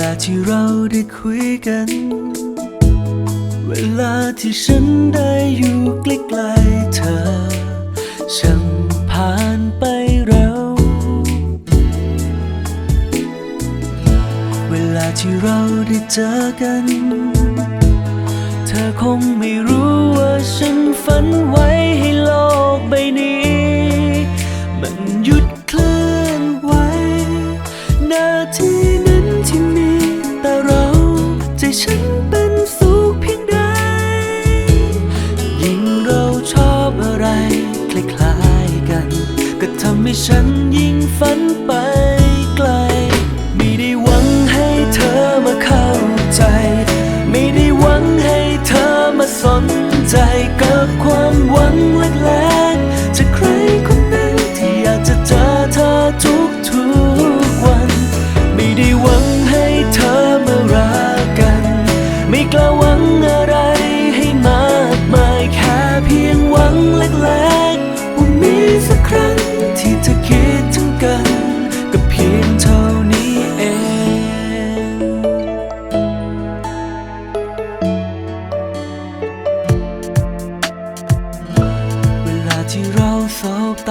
ลาที่เราได้คุยกัน เวลาที่ฉันได้อยู่ใกล้ๆเธอ ช่างผ่านไปเร็ว เวลาที่เราได้เจอกัน เธอคงไม่รู้ว่าฉันฝันไว้ให้โลกใบนี้ ให้ฉันยิ่งฝันไปไกล ไม่ได้หวังให้เธอมาเข้าใจ ไม่ได้หวังให้เธอมาสนใจกับความหวังเล็ก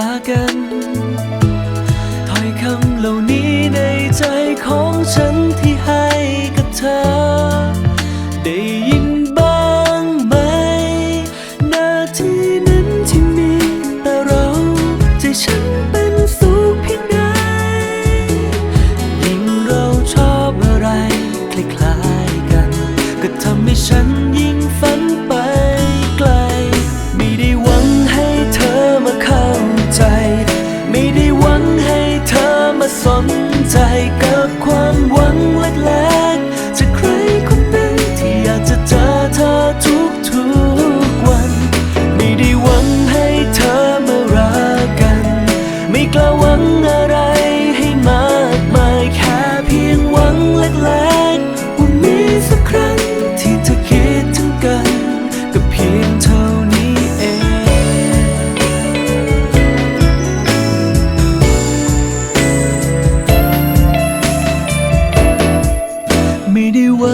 ากันถอยคำเหล่านี้ในใจของฉันที่ให้กับเธอ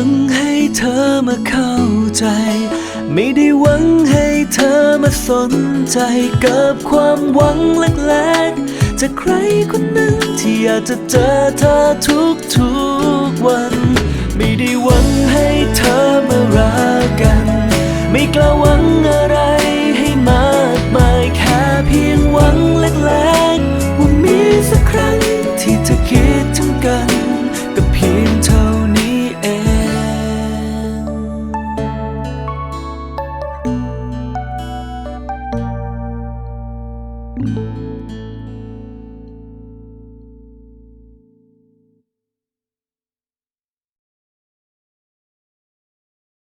งให้เธอมาเข้าใจ ไม่ได้หวังให้เธอมาสนใจเกับความหวังเล็กๆจากใครคนหนึ่งที่อยากจะเจอเธอทุกๆวัน